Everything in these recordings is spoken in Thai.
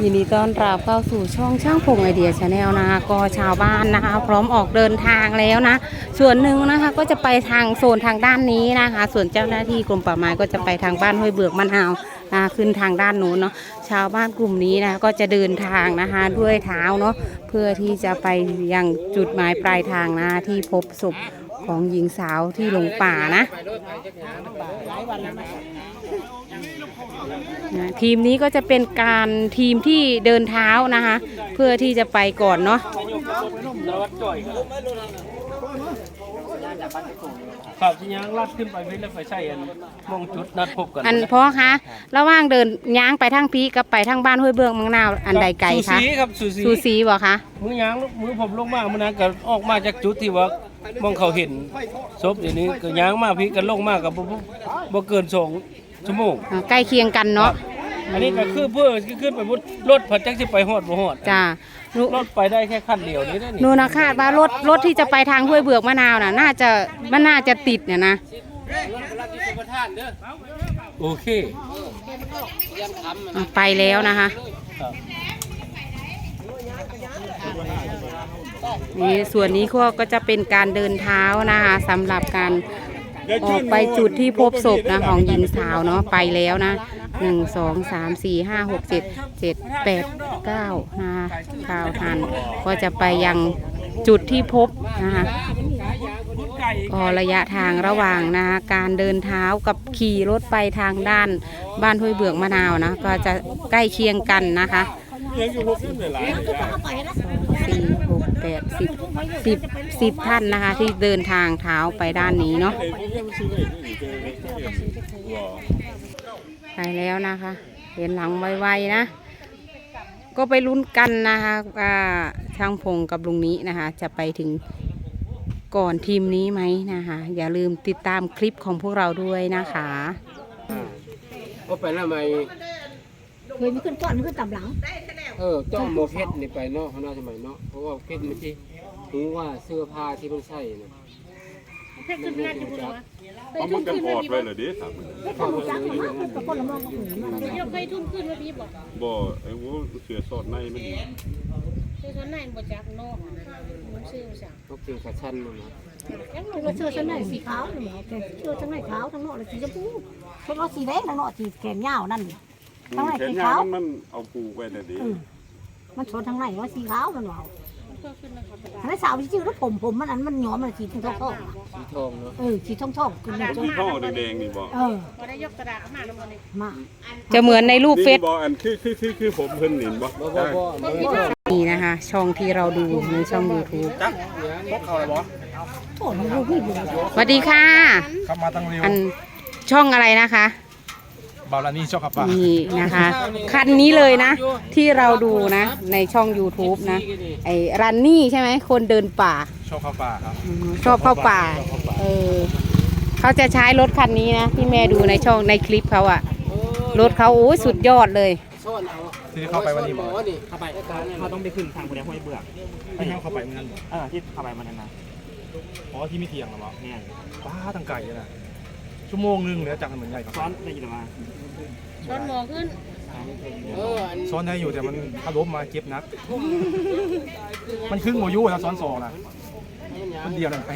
ยินดีต้อนรับเข้าสู่ช่องช่างพงไอเดียชาแนลนะคะก็ชาวบ้านนะคะ พร้อมออกเดินทางแล้วนะ ส่วนหนึ่งนะคะก็จะไปทางโซนทางด้านนี้นะคะ ส่วนเจ้าหน้าที่กรมป่าไม้ก็จะไปทางบ้านห้วยเบือกมะนาวนะขึ้นทางด้านนู้นเนาะชาวบ้านกลุ่มนี้นะคะก็จะเดินทางนะคะด้วยเท้าเนาะเพื่อที่จะไปยังจุดหมายปลายทางนะที่พบศพของหญิงสาวที่หลงป่านะ นะทีมนี้ก็จะเป็นการทีมที่เดินเท้านะคะ เพื่อที่จะไปก่อนเนาะครับที่ยังลัดขึ้นไปเพื่อแล้วไปใช้อันมองจุดนัดพบกันอันเพราะคะระหว่างเดินย้างไปทางพีกับไปทางบ้านห้วยเบืองมังนาวอันใดไกลสูคะสีครับสูสีสูสีบ่คะมือยางมือผมลงมามือนั้นก็ออกมาจากจุดที่ว่ามองเขาเห็นศพอย่างนี้ก็ยางมาพี่กันลงมากับบ่บ่บ่เกินสอง ชั่วโมงอ่าใกล้เคียงกันเนาะอันนี้ก็คือเพื่อขึ้นไปบุรถผัดจักสิไปฮอดบ่ฮอดจ้าหนูรถไปได้แค่คันเดียวนี้ได้หนี่นูนะคาดว่ารถรถที่จะไปทางห้วยเบือกมะนาวน่ะ น่าจะมันน่าจะติดเนี่ยนะโอเคอ่าไปแล้วนะคะครับนี่ส่วนนี้ก็จะเป็นการเดินเท้านะคะสำหรับการ ออกไปจุดที่พบศพนะของหญิงสาวเนาะไปแล้วนะหนึ่งสองสามสี่ห้าหกเจ็ดเจ็ดแปดเก้านะคะข่าวทันก็จะไปยังจุดที่พบนะคะก็ระยะทางระหว่างนะคะการเดินเท้ากับขี่รถไปทางด้านบ้านห้วยเบือกมะนาวนะก็จะใกล้เคียงกันนะคะ สี่หกแปดสิบสิบสิบท่านนะคะ ที่เดินทางเท้าไปด้านนี้เนาะไปแล้วนะคะ เห็นหลังไวๆนะ ก็ไปลุ้นกันนะคะว่าช่างพงกับลุงนี้นะคะ จะไปถึงก่อนทีมนี้ไหมนะคะ อย่าลืมติดตามคลิปของพวกเราด้วยนะคะก็ไปแล้วไหมเคยมีขึ้นก่อนมีขึ้นต่ำหลัง เออจ้องโมเพชรนี่ไปเนาะเขาน่าจะไหมเนาะเพราะว่าเพชรมันที่รู้ว่าเสื้อผ้าที่มันใส่น่ะเพชรขึ้นแรกอยู่บนหัวเอามันกันออดไว้เหรอเดิถามมันเพชรของจักรมากขึ้นกับคนละมองกับหูมันยกไปทุ่มขึ้นว่าพี่บอกบ่ไอ้โว้เสือสอดในมันคือคนไหนบ่จักนอกมันชื่อสั่งเขาเกี่ยวกับชั้นมันนะยังลงเราเชื่อชั้นในสีขาวหรือเปล่าแต่เชื่อชั้นในขาวทั้งนอกเลยสีชมพูเพราะว่าสีแดงทั้งนอกสีแขนยาวนั่น ทั้งในแขนสียาขาววมันเอาปูไว้น่ะดิมันชนทั้งในว่าสีขาวมันว่าก็ขึ้นนะครับทั้งในสาวชื่อแล้วผมผมมันอันมันหยอมมันสีทองทองสีทองเนาะเออสีทองทองขึ้นมาจนท่อแดงๆนี่บ่เออพอได้ยกกระดาษมาแล้วมันนี่มาจะเหมือนในรูปเฟนี่ซบ่อันคือคือคือคือผมเพิ่นนี่บ่บ่บ่บ่บ่บ่นี่นะคะช่องที่เราดูในช่อง YouTube โอ้โหลูกพี่บุญสวัสดีค่ะขับมาตั้งเร็วอันช่องอะไรนะคะ บาลานี่ชอบขับป่ะนี่นะคะ คันนี้เลยนะ ที่เราดูนะ ในช่อง YouTube นะ ไอ้รันนี่ใช่ไหมคนเดินป่าชอบขับป่าครับอืมชอบเข้าป่า เออเขาจะใช้รถคันนี้นะ ที่แม่ดูในช่องในคลิปเขาอะรถเขาโอ้ยสุดยอดเลย ซ่อนเอาที่เข้าไปวันนี้หมบ่อนี่เข้าไปเขาต้องไปขึ้นทางคนนี้ห้วยเบือกไม่เข้าไปเหมือนกันบ่เออที่เข้าไปมันนั้นนะอ๋อที่ไม่เที่ยงหรอวะเนี่ยป้าตั้งไก่เลยนะ ชั่วโมงหนึงเหลือจากเหมือนใหญ่ครับซ้อนได้ยินมาช้อนหมอขึ้น เอออันซ้อนได้อยู่แต่มันถ้าล้มมาเจ็บนัก มันครึ่งโมยุแล้วซ้อนสองนะมันเดียวเลยไป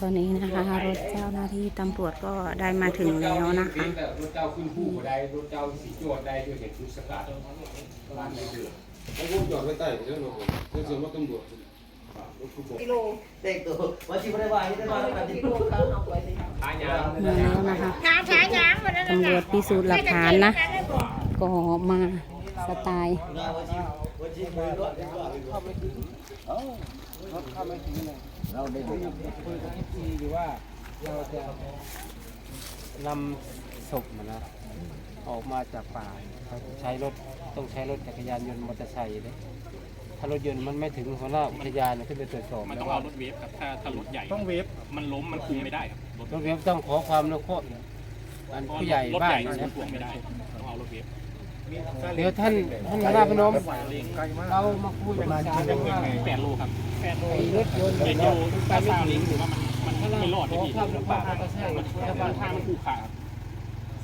ตอนนี้นะคะรถเจ้าหน้าที่ตำรวจก็ได้มาถึงแล้วนะคะ รถเจ้าขึ้นผู้ใดรถเจ้าสีจวดใดด้วยเห็นชุดสกัดร้านในเดือดแล้วผมจอดไว้ใต้เรื่องของเรื่องส่วนรถตำรวจมาแล้วนะคะถามช้างยาง มาแล้วตำรวจพิสูจน์หลักฐานนะ ก็มาสไตล์เราได้คุยกับพี่หรือว่าเราจะนำศพมันนะออกมาจากป่าใช้รถต้องใช้รถจักรยานยนต์มอเตอร์ไซค์เลยถ้ารถยนต์มันไม่ถึงหัวหน้าอุทยานขึ้นไปตรวจสอบมันแล้ต้อวงว่าเอารถเวฟครับถ้าถ้ารถใหญ่ต้องเวฟมันล้มมันคุมไม่ได้ครับ รถรถเวฟต้องขอความอนุเคราะห์อันผู้ใหญ่รถบ้าใหนญ่นะคุมไม่ได้ต้องเอารถเวฟเดี๋ยวท่านท่านหัวหน้าพนมเรามาคุยกันว่าแปดโลครับแปดโลไอ้รถยนต์เจ็ดเนี่ยโลไปถ้าไม่ซาถึลิงงถือว่ามันมันไม่รอดขได้อพี่ความลำบากก็ใช่มันถ้ามันทางมันผูกขาดส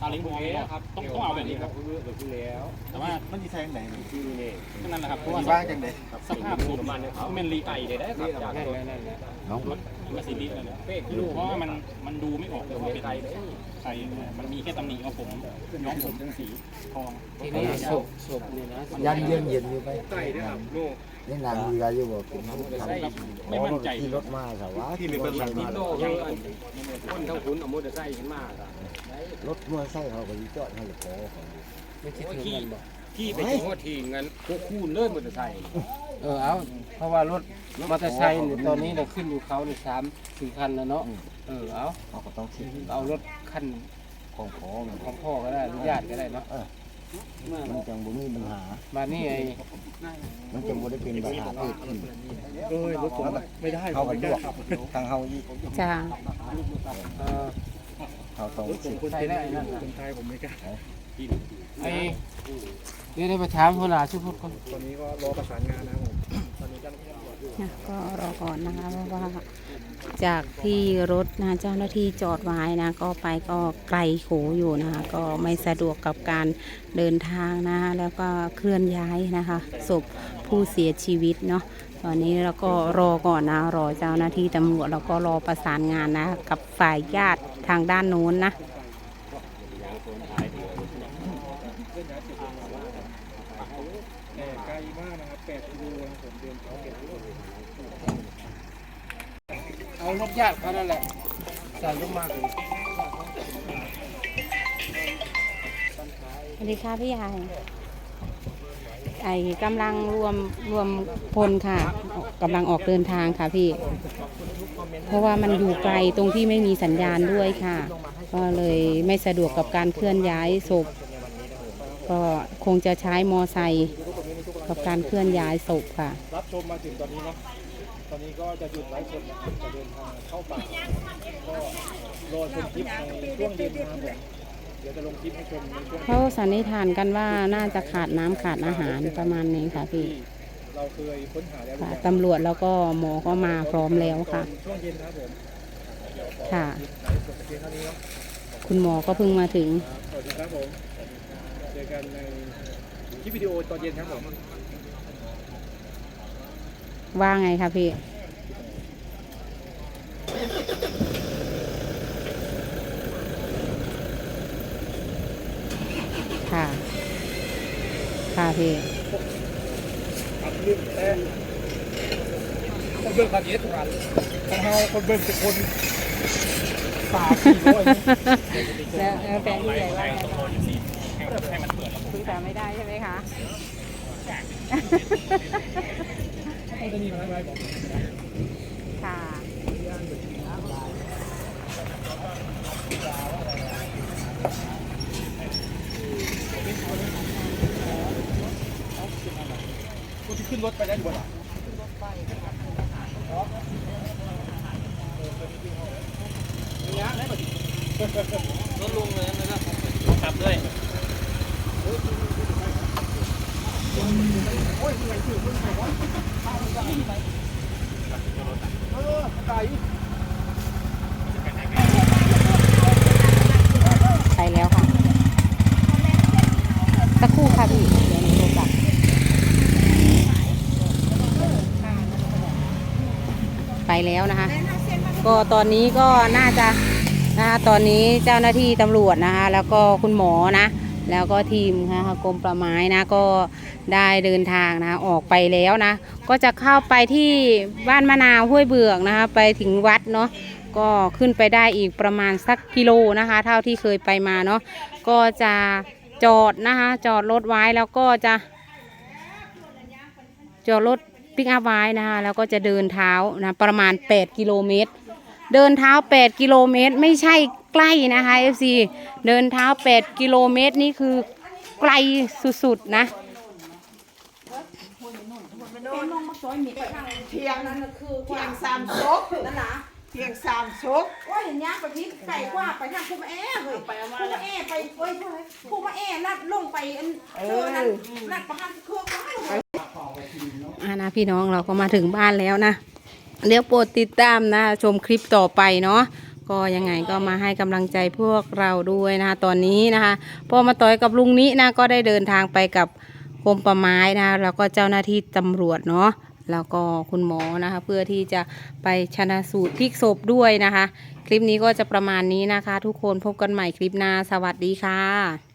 ซาเล้งพอแล้ครับต้องต้องเอาแบบนี้ครับเลือกแบบที่แล้วแต่ว่ามันสิแทงไหนที่นี่ก็นั่นแหละครับเพราะว่าบ้างจังได๋สภาพสูตรมันแม่นรีไอเลยได้ครับจากนั่นรถแหละนั่นแหละรถมาซีดีนั่นแหละเพราะว่ามันมันดูไม่ออกเลยว่าเป็นใครมันมีแค่ตำหนิว่าผมย้อมผมสีทองทีนี้ศพศพนี่นะยันเย็นเย็นอยู่ไปใส่ด้วยครับลูกนี่นางมีอะไรอยู่บ่เป็นผู้ทำไม่มั่นใจที่รถมาสาวะที่รถไฟมาโตยังคนทั้งคุณเอามอเตอร์ไซค์ขึ้นมาอะ รถมอเตอร์ไซค์เขาก็สิจอดให้พอของไม่ใช่ถึงกันบอกขี่ไปถึงว่าทีงั้นพวกคูณเลื่อนมอเตอร์ไซค์เออเอาเพราะว่ารถมอเตอร์ไซค์เนี่ยตอนนี้เราขึ้นอยู่เขาในสามสี่คันแล้วเนาะเออเอาเขาก็ต้องคิดเอารถคันของพอมันของพ่อก็ได้หรือญาติก็ได้เนาะมันจังบ่มีปัญหามานี่ไอ้มันจังบ่ได้เป็นปัญหาเกิดขึ้นเอ้ยรถผมไม่ได้เขาก็ลวกทางเฮาอีกจ้า เออเขาต้องสิใส่ได้ไอ้นั่นน่ะคนไทยผมไม่กล้าไอ้เดี๋ยวได้ไปถามคนหลาชื่อพูดคนตอนนี้ก็รอประสานงานนะครับผมตอนนี้เจ้าหน้าที่ตำรวจอยู่นะก็รอก่อนนะคะเพราะว่าจากที่รถนะเจ้าหน้าที่จอดไว้นะ ก็ไปก็ไกลโขอยู่นะคะ ก็ไม่สะดวกกับการเดินทางนะคะแล้วก็เคลื่อนย้ายนะคะศพผู้เสียชีวิตเนาะ ตอนนี้เราก็รอก่อนนะ รอเจ้าหน้าที่ตำรวจแล้วก็รอประสานงานนะ กับฝ่ายญาติทางด้านโน้นนะแต่ไกลมากนะครับ8กิโลนะครับผมเดินเท้าเก็บเอารถญาติเขานั่นแหละใส่ลงมาเลยสวัสดีค่ะพี่ใหญ่ ไอ้กำลังรวมรวมพลค่ะกำลังออกเดินทางค่ะพี่ เพราะว่ามันอยู่ไกลตรงที่ไม่มีสัญญาณด้วยค่ะ ก็เลยไม่สะดวกกับการเคลื่อนย้ายศพ ก็คงจะใช้มอไซค์กับการเคลื่อนย้ายศพค่ะ รับชมมาถึงตอนนี้เนาะตอนนี้ก็จะหยุดไลฟ์สดนะครับจะเดินทางเข้าป่าก็รอชมคลิปในช่วงเย็นนะครับผม เดี๋ยวจะลงคลิปให้ชมในช่วงเขาสันนิษฐานกันว่าน่าจะขาดน้ำขาดอาหารประมาณนี้ค่ะพี่ที่เราเคยค้นหาแล้วหรือค่ะยังตำรวจแล้วก็หมอก็มาพร้อมแล้วค่ะ ช่วงเย็นนะครับผมค่ะไลฟ์สดเพียงเท่านี้เนาะคุณหมอก็เพิ่งมาถึงสวัสดีครับผมเจอกันในคลิปวิดีโอตอนเย็นครับผมว่าไงคะพี่ ค่ะ ค่ะพี่ทำเรื่องแต่คนเบิ่งกันเยอะทุกวันของเฮาคนเบิ่งเป็นคนสามสี่ร้อยแล้วแล้วแฟนพี่ใหญ่ว่าไงต้องรออยู่สี่ให้ให้มันเปิด แล้วผมคุยกันไม่ได้ใช่ไหมคะเขาจะมีมาอะไรบอกค่ะคนที่ขึ้นรถไปได้อยู่บนหลังครับด้วยไปแล้วค่ะ สักครู่ค่ะพี่ เดี๋ยวหนูโทรกลับ ไป แล้วนะคะ ก็ตอนนี้ก็น่าจะนะคะตอนนี้เจ้าหน้าที่ตำรวจนะคะ แล้วก็คุณหมอนะ แล้วก็ทีมนะคะกรมประไม้นะก็ได้เดินทางนะออกไปแล้วนะ ก็จะเข้าไปที่บ้านมะนาวห้วยเบือกนะคะ ไปถึงวัดเนาะก็ขึ้นไปได้อีกประมาณสักกิโลนะคะ เท่าที่เคยไปมาเนาะก็จะจอดนะคะ จอดรถไว้แล้วก็จะจอดรถ ปิกอัพไว้นะคะแล้วก็จะเดินเท้านะประมาณ 8 กิโลเมตร เดินเท้า 8 กิโลเมตร ไม่ใช่ใกล้นะคะ FC เดินเท้า 8 กิโลเมตรนี่คือไกลสุดๆนะเพียงนั้นคือเพียงสามซกนั่นนะเพียงสามซกว่าอย่างนี้ไปพิษไก่กว่าไปทางคูมาแอเลยไปคูมาแอไปเอ้ยคูมาแอลัดลงไปอันเออนั่นลัดประหันเครื่องไว้อ่า นะพี่น้องเราก็มาถึงบ้านแล้วนะเดี๋ยวโปรดติดตามนะ ชมคลิปต่อไปเนาะก็ยังไงก็มาให้กำลังใจพวกเราด้วยนะคะตอนนี้นะคะพ่อมาต่อยกับลุงนี้นะก็ได้เดินทางไปกับกรมป่าไม้นะแล้วก็เจ้าหน้าที่ตำรวจเนาะแล้วก็คุณหมอนะคะ เพื่อที่จะไปชนะสูตรพลิกศพด้วยนะคะ คลิปนี้ก็จะประมาณนี้นะคะ ทุกคนพบกันใหม่คลิปหน้าสวัสดีค่ะ